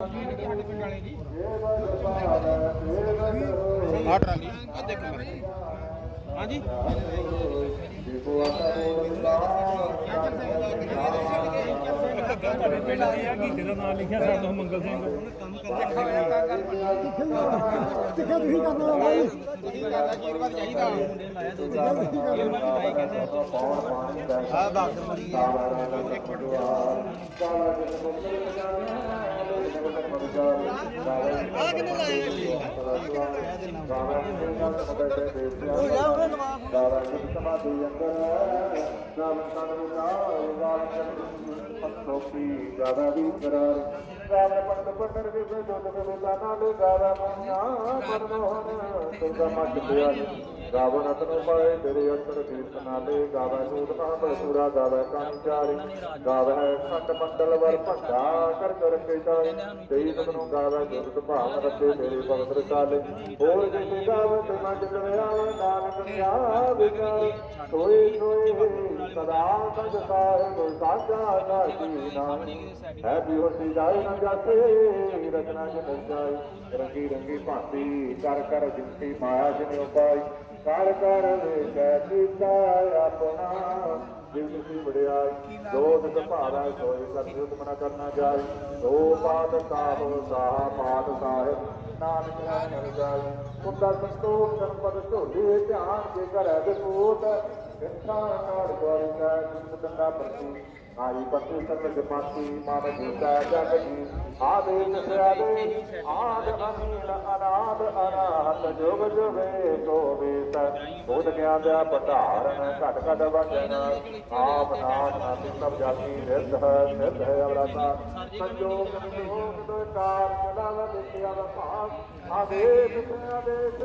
ਸਾਡੇ ਟਰਾਲੀ ਆ ਦੇਖੋ ਮੇਰੇ ਹਾਂਜੀ ਤੁਹਾਡੇ ਪਿੰਡ ਦੇ ਆ ਗੀਤੇ ਦਾ ਨਾਮ ਲਿਖਿਆ ਸਾਡਾ ਮੰਗਲ ਸਿੰਘ ਕਿੱਥੇ ਤੁਸੀਂ ਕਰਨਾ ਬਾਈ ਤੁਸੀਂ ਕਰਦਾ ਕੀ ਚਾਹੀਦਾ ਆ ਬਾਕਸ ਮਰੀ ਆ ਕਿੰਨੇ ਲਾਏ ਉਹ ਜਾ ਉਹਨੇ ਨਵਾਬ ਦਾਰਾ ਜੀ ਸਮਾਧੀ ਅੰਦਰ ਨਾਮ ਸੰਗ ਨਾਮ ਗਾਲ ਸੋਪੀ ਗਾਦਾ ਵੀ ਕਰਾਰ ਗਾਦਾ ਪੰਡ ਪੰਡਰ ਦੇ ਜੋਤ ਦੇ ਵੇਲਾ ਨਾਲ ਗਾਦਾ ਮੋਨਾ ਮਨਮੋਹਨ ਤੁੰਗਾ ਮੱਟ ਪਿਆ ਗਾਵਨ ਅਤਨ ਪਾਏ, ਤੇਰੇ ਅਤਰ ਕੀਰਤ ਨਾਲੇ ਗਾਵਾ ਜੂਤ ਨਾ ਬਸੂਰਾ ਗਾਵਾ ਕਾਨੀ ਚਾਰੇ। ਗਾਵਾ ਖੰਡ ਮੰਡਲ ਵਰ ਭੰਡਾ, ਕਰ ਕਰ ਕੇ ਚਾਰੇ। ਤੇਈ ਤਨੂੰ ਗਾਵਾ ਜੁਗਤ ਭਾਵ ਰੱਖੇ ਤੇਰੇ ਭਗਤ ਰਸਾਲੇ। ਹੋਰ ਜਿਸੇ ਗਾਵੇ ਤੇ ਮੰਡ ਕਰਿਆ ਨਾਨਕ ਮਿਆ ਵਿਚਾਰ। ਸੋਏ ਸੋਏ, ਸਦਾ ਸਦ ਸਾਹਿਬ ਸਾਜਾ ਨਾਹੀ ਨਾਮ। ਹੈ ਵੀ ਹੋਸੀ ਜਾਏ ਨਾ ਜਾਤੇ ਰਚਨਾ ਜਨ ਜਾਏ ਰੰਗੀ ਰੰਗੀ ਭਾਂਤੀ, ਕਰ ਕਰ ਜਿੰਤੀ ਮਾਇਆ ਜਿਨੇ ਉਪਾਈ। ਕਰ ਕਰ ਵੇਖੈ ਕੀਤਾ ਆਪਣਾ ਦਿਲ ਦੀ ਵਡਿਆਈ। ਦੋਧ ਭਾਵਾ ਸੋਈ ਸਤਿਉਤ ਮਨਾ ਕਰਨਾ ਜਾਈ। ਦੋ ਪਾਤ ਸਾਹਿਬ ਸਾਹ ਪਾਤ ਸਾਹਿਬ, ਨਾਨਕ ਨਾਮ ਮਿਲ ਜਾਏ ਕੁੱਤਾ ਸੰਤੋਖ ਸੰਪਦ ਢੋਲੇ ਧਿਆਨ ਕੇ ਘਰੈ ਦੇ ਸੋਤ ਕਿਥਾ ਨਾਲ ਗੋਰੀ ਦਾ ਜਿੰਦ ਪ੍ਰਤੀ ਆਈ ਪਤੀ ਸਰਬ ਜਮਾਤੀ ਮਨ ਜੀਤਾ ਜਗ ਜੀ ਆਦੇਸ਼ ਸਿਆਦੇ ਆਦ ਅਨੀਲ ਅਨਾਦ ਅਨਾਹਤ ਜੁਗ ਜੁਗੇ ਕੋ ਵੇਤ ਬੋਧ ਗਿਆਨ ਦਾ ਭਟਾਰਨ ਘਟ ਘਟ ਵਜਨ ਆਪ ਨਾਮ ਨਾਮੀ ਸਭ ਜਾਤੀ ਰਿੱਧ ਹੈ ਸਿੱਧ ਹੈ ਅਵਰਾਤਾ ਸੰਜੋਗ ਨਿਯੋਗ ਦੋ ਕਾਰ ਚਲਾਵ ਦਿੱਤਿਆ ਵਪਾਸ ਆਦੇਸ਼ ਸਿਆਦੇਸ਼